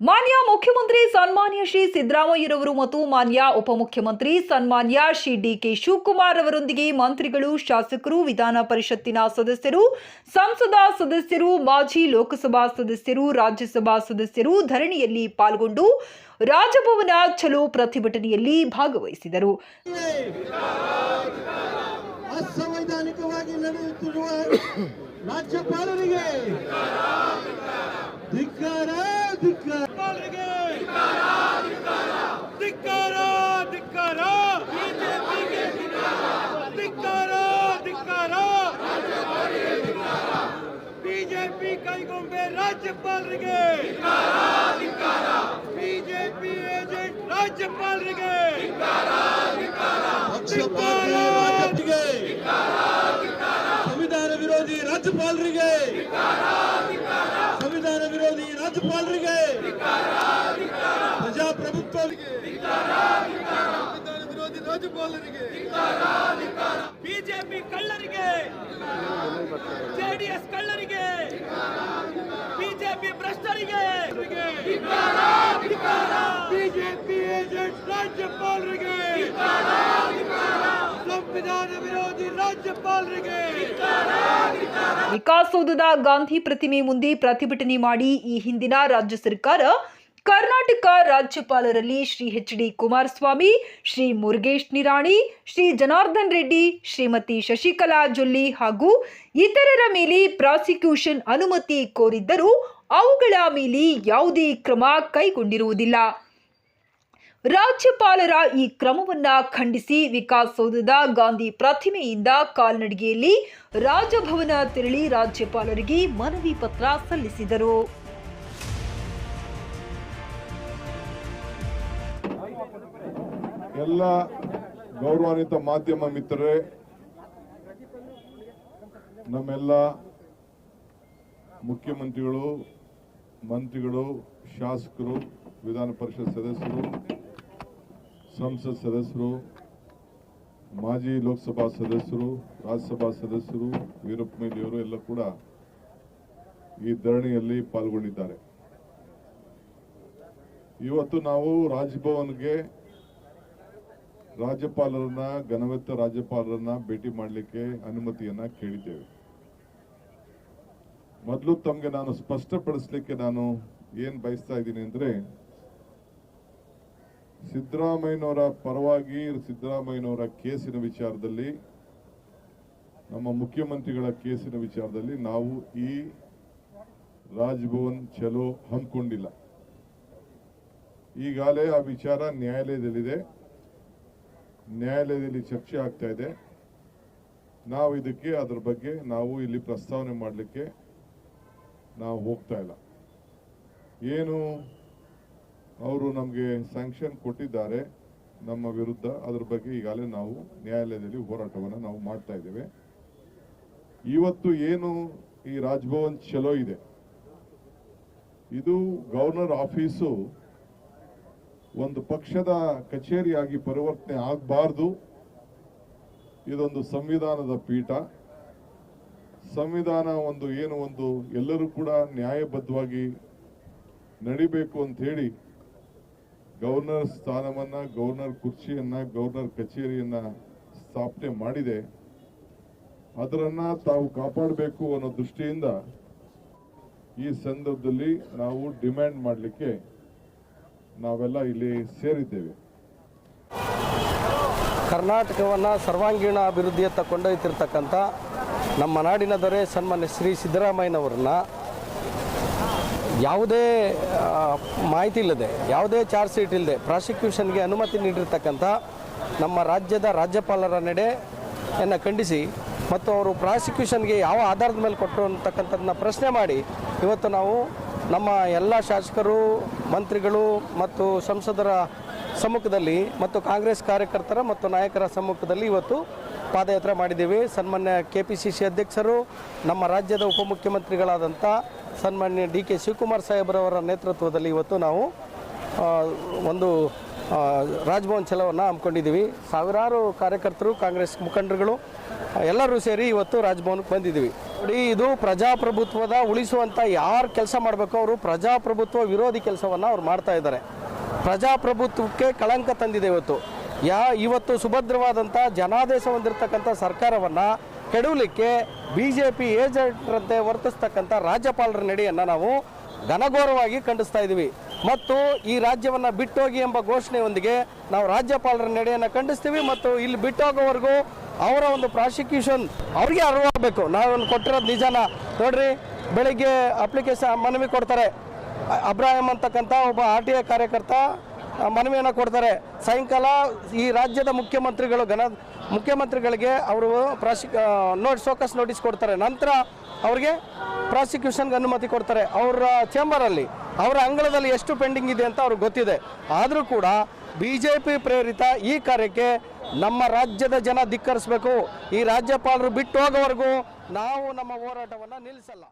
ಮಾನ್ಯ ಮುಖ್ಯಮಂತ್ರಿ ಸನ್ಮಾನ್ಯ ಶ್ರೀ ಸಿದ್ದರಾಮಯ್ಯರವರು ಮತ್ತು ಮಾನ್ಯ ಉಪಮುಖ್ಯಮಂತ್ರಿ ಸನ್ಮಾನ್ಯ ಶ್ರೀ ಡಿಕೆ ಶಿವಕುಮಾರ್ ಅವರೊಂದಿಗೆ ಮಂತ್ರಿಗಳು, ಶಾಸಕರು, ವಿಧಾನ ಪರಿಷತ್ತಿನ ಸದಸ್ಯರು, ಸಂಸದ ಸದಸ್ಯರು, ಮಾಜಿ ಲೋಕಸಭಾ ಸದಸ್ಯರು, ರಾಜ್ಯಸಭಾ ಸದಸ್ಯರು ಧರಣಿಯಲ್ಲಿ ಪಾಲ್ಗೊಂಡು ರಾಜಭವನ ಚಲೋ ಪ್ರತಿಭಟನೆಯಲ್ಲಿ ಭಾಗವಹಿಸಿದರು. ರಾಜ್ಯಪಾಲರಿಗೆ ಧಿಕ್ಕಾರ ಧಿಕ್ಕಾರರಿಗೆ ಧಿಕ್ಕಾರ ಧಿಕ್ಕಾರ ಧಿಕ್ಕಾರ ಧಿಕ್ಕಾರ ಬಿಜೆಪಿ ಕೈಗೊಂಬೆ ರಾಜ್ಯಪಾಲರಿಗೆ ಬಿಜೆಪಿ ಏಜೆಂಟ್ ರಾಜ್ಯಪಾಲರಿಗೆ ಪಕ್ಷಪಾತರಿಗೆ ಸಂವಿಧಾನ ವಿರೋಧಿ ರಾಜ್ಯಪಾಲರಿಗೆ ಸಂವಿಧಾನ ವಿರೋಧಿ ರಾಜ್ಯಪಾಲರಿಗೆ ಪ್ರಜಾಪ್ರಭುತ್ವರಿಗೆ ಸಂವಿಧಾನ ವಿರೋಧಿ ರಾಜ್ಯಪಾಲರಿಗೆ ರಾಜ್ಯಪಾಲರಿಗೆ ಸಂವಿಧಾನ ವಿರೋಧಿ ರಾಜ್ಯಪಾಲರಿಗೆ ವಿಕಾಸೌಧದ ಗಾಂಧಿ ಪ್ರತಿಮೆ ಮುಂದೆ ಪ್ರತಿಭಟನೆ ಮಾಡಿ ಈ ಹಿಂದಿನ ರಾಜ್ಯ ಸರ್ಕಾರ, ಕರ್ನಾಟಕ ರಾಜ್ಯಪಾಲರಲ್ಲಿ ಶ್ರೀ ಎಚ್ ಡಿ ಕುಮಾರಸ್ವಾಮಿ, ಶ್ರೀ ಮುರುಗೇಶ್ ನಿರಾಣಿ, ಶ್ರೀ ಜನಾರ್ದನ್ ರೆಡ್ಡಿ, ಶ್ರೀಮತಿ ಶಶಿಕಲಾ ಜೊಲ್ಲಿ ಹಾಗೂ ಇತರರ ಮೇಲೆ ಪ್ರಾಸಿಕ್ಯೂಷನ್ ಅನುಮತಿ ಕೋರಿದ್ದರೂ ಅವುಗಳ ಮೇಲೆ ಯಾವುದೇ ಕ್ರಮ ಕೈಗೊಂಡಿರುವುದಿಲ್ಲ. ರಾಜ್ಯಪಾಲರ ಈ ಕ್ರಮವನ್ನ ಖಂಡಿಸಿ ವಿಕಾಸಸೌಧದ ಗಾಂಧಿ ಪ್ರತಿಮೆಯಿಂದ ಕಾಲ್ನಡಿಗೆಯಲ್ಲಿ ರಾಜಭವನ ತೆರಳಿ ರಾಜ್ಯಪಾಲರಿಗೆ ಮನವಿ ಪತ್ರ ಸಲ್ಲಿಸಿದರು. ಎಲ್ಲ ಗೌರವಾನ್ವಿತ ಮಾಧ್ಯಮ ಮಿತ್ರರೇ, ನಮ್ಮೆಲ್ಲ ಮುಖ್ಯಮಂತ್ರಿಗಳು, ಮಂತ್ರಿಗಳು, ಶಾಸಕರು, ವಿಧಾನ ಪರಿಷತ್ ಸದಸ್ಯರು ಸಂಸತ್ ಸದಸ್ಯರು, ಮಾಜಿ ಲೋಕಸಭಾ ಸದಸ್ಯರು, ರಾಜ್ಯಸಭಾ ಸದಸ್ಯರು, ವೀರಪ್ಪ ಮೇಲಿಯವರು ಎಲ್ಲ ಕೂಡ ಈ ಧರಣಿಯಲ್ಲಿ ಪಾಲ್ಗೊಂಡಿದ್ದಾರೆ ಇವತ್ತು ನಾವು ರಾಜ್ಭವನ್ಗೆ ರಾಜ್ಯಪಾಲರನ್ನ, ಘನವೆತ್ತ ರಾಜ್ಯಪಾಲರನ್ನ ಭೇಟಿ ಮಾಡಲಿಕ್ಕೆ ಅನುಮತಿಯನ್ನ ಕೇಳಿದ್ದೇವೆ. ಮೊದಲು ತಮಗೆ ನಾನು ಸ್ಪಷ್ಟಪಡಿಸಲಿಕ್ಕೆ ನಾನು ಏನ್ ಬಯಸ್ತಾ ಇದ್ದೀನಿ ಅಂದ್ರೆ ಸಿದ್ದರಾಮಯ್ಯನವರ ಪರವಾಗಿ ಸಿದ್ದರಾಮಯ್ಯನವರ ಕೇಸಿನ ವಿಚಾರದಲ್ಲಿ, ನಮ್ಮ ಮುಖ್ಯಮಂತ್ರಿಗಳ ಕೇಸಿನ ವಿಚಾರದಲ್ಲಿ ನಾವು ಈ ರಾಜ್ಭವನ್ ಚಲೋ ಹಮ್ಮಿಕೊಂಡಿಲ್ಲ. ಈಗಾಗಲೇ ಆ ವಿಚಾರ ನ್ಯಾಯಾಲಯದಲ್ಲಿದೆ. ನ್ಯಾಯಾಲಯದಲ್ಲಿ ಚರ್ಚೆ ಆಗ್ತಾ ಇದೆ. ನಾವು ಇದಕ್ಕೆ, ಅದರ ಬಗ್ಗೆ ನಾವು ಇಲ್ಲಿ ಪ್ರಸ್ತಾವನೆ ಮಾಡಲಿಕ್ಕೆ ನಾವು ಹೋಗ್ತಾ ಇಲ್ಲ. ಏನು ಅವರು ನಮಗೆ ಸ್ಯಾಂಕ್ಷನ್ ಕೊಟ್ಟಿದ್ದಾರೆ ನಮ್ಮ ವಿರುದ್ಧ. ಅದ್ರ ಬಗ್ಗೆ ಈಗಾಗಲೇ ನಾವು ನ್ಯಾಯಾಲಯದಲ್ಲಿ ಹೋರಾಟವನ್ನು ನಾವು ಮಾಡ್ತಾ ಇದ್ದೇವೆ. ಇವತ್ತು ಏನು ಈ ರಾಜ್ಭವನ್ ಚಲೋ ಇದೆ? ಇದು ಗವರ್ನರ್ ಆಫೀಸು ಒಂದು ಪಕ್ಷದ ಕಚೇರಿಯಾಗಿ ಪರಿವರ್ತನೆ ಆಗಬಾರ್ದು. ಇದೊಂದು ಸಂವಿಧಾನದ ಪೀಠ. ಸಂವಿಧಾನ ಒಂದು ಏನು ಒಂದು ಎಲ್ಲರೂ ಕೂಡ ನ್ಯಾಯಬದ್ಧವಾಗಿ ನಡಿಬೇಕು ಅಂತ ಹೇಳಿ ಗವರ್ನರ್ ಸ್ಥಾನವನ್ನ, ಗವರ್ನರ್ ಕುರ್ಚಿಯನ್ನ, ಗವರ್ನರ್ ಕಚೇರಿಯನ್ನ ಸ್ಥಾಪನೆ ಮಾಡಿದೆ. ಅದರನ್ನ ತಾವು ಕಾಪಾಡಬೇಕು ಅನ್ನೋ ದೃಷ್ಟಿಯಿಂದ ಈ ಸಂದರ್ಭದಲ್ಲಿ ನಾವು ಡಿಮ್ಯಾಂಡ್ ಮಾಡಲಿಕ್ಕೆ ನಾವೆಲ್ಲ ಇಲ್ಲಿ ಸೇರಿದ್ದೇವೆ. ಕರ್ನಾಟಕವನ್ನು ಸರ್ವಾಂಗೀಣ ಅಭಿವೃದ್ಧಿಯತ್ತ ಕೊಂಡೊಯ್ತಿರ್ತಕ್ಕಂಥ ನಮ್ಮ ನಾಡಿನ ದೊರೆ ಸನ್ಮಾನ್ಯ ಶ್ರೀ ಸಿದ್ದರಾಮಯ್ಯನವ್ರನ್ನ ಯಾವುದೇ ಮಾಹಿತಿ ಇಲ್ಲದೆ, ಯಾವುದೇ ಚಾರ್ಜ್ ಶೀಟ್ ಇಲ್ಲದೆ ಪ್ರಾಸಿಕ್ಯೂಷನ್ಗೆ ಅನುಮತಿ ನೀಡಿರ್ತಕ್ಕಂಥ ನಮ್ಮ ರಾಜ್ಯದ ರಾಜ್ಯಪಾಲರ ನಡೆಯನ್ನು ಖಂಡಿಸಿ ಮತ್ತು ಅವರು ಪ್ರಾಸಿಕ್ಯೂಷನ್ಗೆ ಯಾವ ಆಧಾರದ ಮೇಲೆ ಕೊಟ್ಟರು ಅಂತಕ್ಕಂಥದ್ದನ್ನ ಪ್ರಶ್ನೆ ಮಾಡಿ ಇವತ್ತು ನಾವು ನಮ್ಮ ಎಲ್ಲ ಶಾಸಕರು, ಮಂತ್ರಿಗಳು ಮತ್ತು ಸಂಸದರ ಸಮ್ಮುಖದಲ್ಲಿ ಮತ್ತು ಕಾಂಗ್ರೆಸ್ ಕಾರ್ಯಕರ್ತರ ಮತ್ತು ನಾಯಕರ ಸಮ್ಮುಖದಲ್ಲಿ ಇವತ್ತು ಪಾದಯಾತ್ರೆ ಮಾಡಿದ್ದೀವಿ. ಸನ್ಮಾನ್ಯ ಕೆ ಪಿ ಸಿ ಸಿ ಅಧ್ಯಕ್ಷರು, ನಮ್ಮ ರಾಜ್ಯದ ಉಪಮುಖ್ಯಮಂತ್ರಿಗಳಾದಂಥ ಸನ್ಮಾನ್ಯ ಡಿ ಕೆ ಶಿವಕುಮಾರ್ ಸಾಹೇಬ್ರವರ ನೇತೃತ್ವದಲ್ಲಿ ಇವತ್ತು ನಾವು ಒಂದು ರಾಜಭವನ್ ಚಲೋವನ್ನು ಹಮ್ಮಿಕೊಂಡಿದ್ದೀವಿ. ಸಾವಿರಾರು ಕಾರ್ಯಕರ್ತರು, ಕಾಂಗ್ರೆಸ್ ಮುಖಂಡರುಗಳು, ಎಲ್ಲರೂ ಸೇರಿ ಇವತ್ತು ರಾಜಭವನಕ್ಕೆ ಬಂದಿದ್ದೀವಿ. ನೋಡಿ, ಇದು ಪ್ರಜಾಪ್ರಭುತ್ವದ ಉಳಿಸುವಂಥ ಯಾರು ಕೆಲಸ ಮಾಡಬೇಕು ಅವರು ಪ್ರಜಾಪ್ರಭುತ್ವ ವಿರೋಧಿ ಕೆಲಸವನ್ನು ಅವ್ರು ಮಾಡ್ತಾ ಇದ್ದಾರೆ. ಪ್ರಜಾಪ್ರಭುತ್ವಕ್ಕೆ ಕಳಂಕ ತಂದಿದೆ ಇವತ್ತು. ಯಾ, ಇವತ್ತು ಸುಭದ್ರವಾದಂಥ ಜನಾದೇಶ ಹೊಂದಿರತಕ್ಕಂಥ ಸರ್ಕಾರವನ್ನು ಕೆಡವಲಿಕ್ಕೆ ಬಿ ಜೆ ಪಿ ಏಜೆಂಟ್ರಂತೆ ವರ್ತಿಸ್ತಕ್ಕಂಥ ರಾಜ್ಯಪಾಲರ ನಡೆಯನ್ನು ನಾವು ಘನಘೋರವಾಗಿ ಖಂಡಿಸ್ತಾ ಇದ್ದೀವಿ. ಮತ್ತು ಈ ರಾಜ್ಯವನ್ನು ಬಿಟ್ಟೋಗಿ ಎಂಬ ಘೋಷಣೆಯೊಂದಿಗೆ ನಾವು ರಾಜ್ಯಪಾಲರ ನಡೆಯನ್ನು ಖಂಡಿಸ್ತೀವಿ ಮತ್ತು ಇಲ್ಲಿ ಬಿಟ್ಟೋಗೋವರೆಗೂ ಅವರ ಒಂದು ಪ್ರಾಸಿಕ್ಯೂಷನ್ ಅವ್ರಿಗೆ ಅರಿವಾಗಬೇಕು. ನಾವೊಂದು ಕೊಟ್ಟಿರೋದು ನಿಜಾನ. ನೋಡ್ರಿ, ಬೆಳಿಗ್ಗೆ ಅಪ್ಲಿಕೇಶನ್ ಮನವಿ ಕೊಡ್ತಾರೆ. ಅಬ್ರಾಹಿಂ ಅಂತಕ್ಕಂಥ ಒಬ್ಬ ಆರ್ ಟಿ ಐ ಕಾರ್ಯಕರ್ತ ಮನವಿಯನ್ನು ಕೊಡ್ತಾರೆ. ಸಾಯಂಕಾಲ ಈ ರಾಜ್ಯದ ಮುಖ್ಯಮಂತ್ರಿಗಳು ಘನ ಮುಖ್ಯಮಂತ್ರಿಗಳಿಗೆ ಅವರು ಪ್ರಾಸಿ ನೋಟ್ ಸೋಕಸ್ ನೋಟಿಸ್ ಕೊಡ್ತಾರೆ. ನಂತರ ಅವ್ರಿಗೆ ಪ್ರಾಸಿಕ್ಯೂಷನ್ಗೆ ಅನುಮತಿ ಕೊಡ್ತಾರೆ. ಅವರ ಚೇಂಬರಲ್ಲಿ, ಅವರ ಅಂಗಳದಲ್ಲಿ ಎಷ್ಟು ಪೆಂಡಿಂಗ್ ಇದೆ ಅಂತ ಅವ್ರಿಗೆ ಗೊತ್ತಿದೆ. ಆದರೂ ಕೂಡ ಬಿ ಜೆ ಪಿ ಪ್ರೇರಿತ ಈ ಕಾರ್ಯಕ್ಕೆ ನಮ್ಮ ರಾಜ್ಯದ ಜನ ಧಿಕ್ಕರಿಸಬೇಕು. ಈ ರಾಜ್ಯಪಾಲರು ಬಿಟ್ಟು ಹೋಗೋವರೆಗೂ ನಾವು ನಮ್ಮ ಹೋರಾಟವನ್ನು ನಿಲ್ಲಿಸಲ್ಲ.